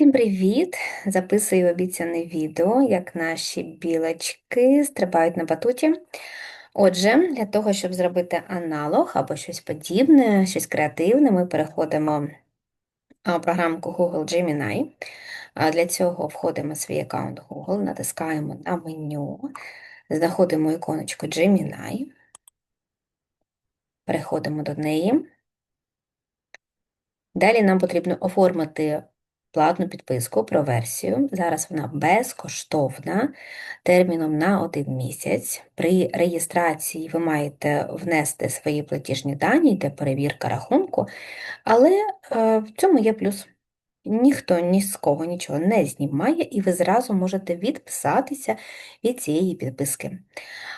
Всім привіт! Записую обіцяне відео, як наші білочки стрибають на батуті. Отже, для того, щоб зробити аналог або щось подібне, щось креативне, ми переходимо в програмку Google Gemini. Для цього входимо в свій аккаунт Google, натискаємо на меню, знаходимо іконочку Gemini, переходимо до неї. Далі нам потрібно оформити платну підписку про версію. Зараз вона безкоштовна, терміном на один місяць. При реєстрації ви маєте внести свої платіжні дані, йде перевірка рахунку, але е, в цьому є плюс. Ніхто ні з кого нічого не знімає, і ви зразу можете відписатися від цієї підписки.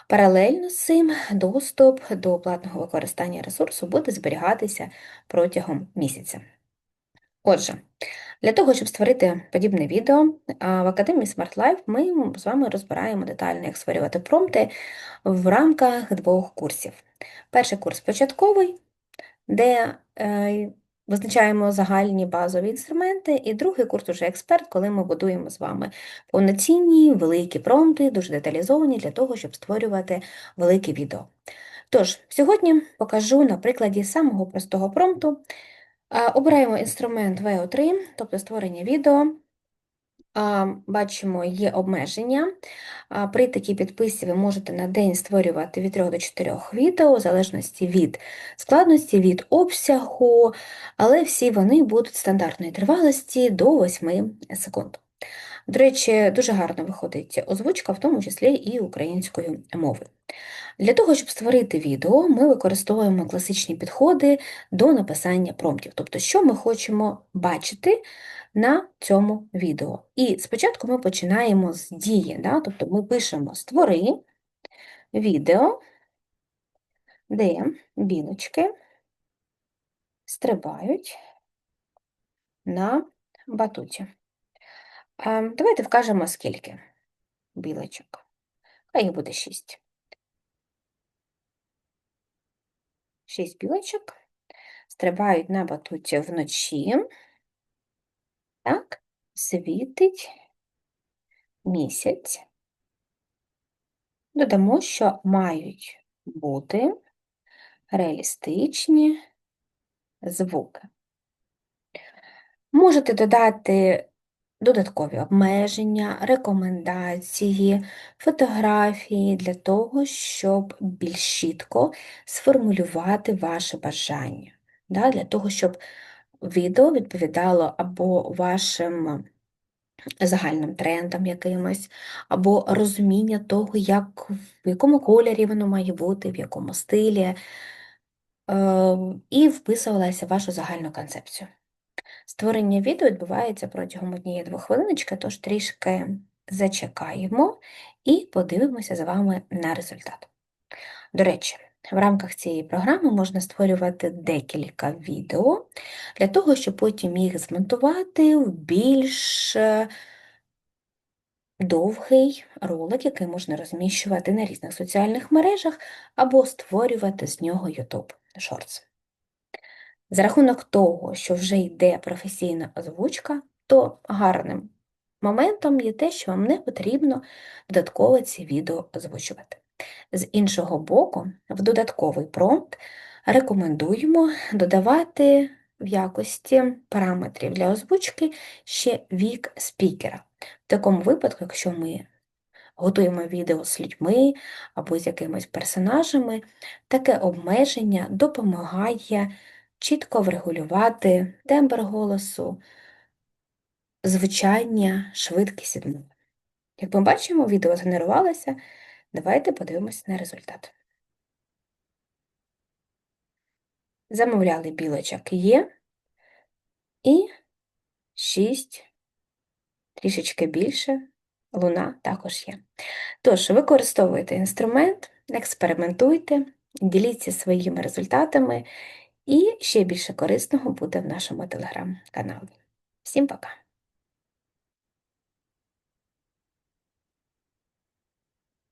Паралельно з цим доступ до платного використання ресурсу буде зберігатися протягом місяця. Отже, для того, щоб створити подібне відео, в Академії Smart Life ми з вами розбираємо детально, як створювати промпти в рамках двох курсів. Перший курс початковий, де е, визначаємо загальні базові інструменти, і другий курс уже експерт, коли ми будуємо з вами повноцінні, великі промпти, дуже деталізовані для того, щоб створювати велике відео. Тож, сьогодні покажу на прикладі самого простого промпту. Обираємо інструмент VO3, тобто створення відео. Бачимо, є обмеження. При такій підписі ви можете на день створювати від 3 до 4 відео, в залежності від складності, від обсягу, але всі вони будуть стандартної тривалості до 8 секунд. До речі, дуже гарно виходить озвучка, в тому числі і українською мовою. Для того, щоб створити відео, ми використовуємо класичні підходи до написання промптів, тобто, що ми хочемо бачити на цьому відео. І спочатку ми починаємо з дії, да? тобто ми пишемо Створи відео, де білочки стрибають на батуті. Давайте вкажемо, скільки білочок. Хай їх буде 6. 6 білочок стрибають на батуті вночі. Так, світить місяць. Додамо, що мають бути реалістичні звуки. Можете додати додаткові обмеження, рекомендації, фотографії для того, щоб більш чітко сформулювати ваше бажання, да, для того, щоб відео відповідало або вашим загальним трендам якимось, або розуміння того, як, в якому кольорі воно має бути, в якому стилі, е, і вписувалася вашу загальну концепцію. Створення відео відбувається протягом однієї-двох хвилиночки, тож трішки зачекаємо і подивимося з вами на результат. До речі, в рамках цієї програми можна створювати декілька відео для того, щоб потім їх змонтувати в більш е, довгий ролик, який можна розміщувати на різних соціальних мережах, або створювати з нього YouTube Shorts. За рахунок того, що вже йде професійна озвучка, то гарним моментом є те, що вам не потрібно додатково ці відео озвучувати. З іншого боку, в додатковий промпт рекомендуємо додавати в якості параметрів для озвучки ще вік спікера. В такому випадку, якщо ми готуємо відео з людьми або з якимись персонажами, таке обмеження допомагає чітко врегулювати тембр голосу, звучання, швидкість відмови. Як ми бачимо, відео згенерувалося, давайте подивимося на результат. Замовляли білочок є, і 6, трішечки більше, луна також є. Тож, використовуйте інструмент, експериментуйте, діліться своїми результатами і ще більше корисного буде в нашому телеграм-каналі. Всім пока!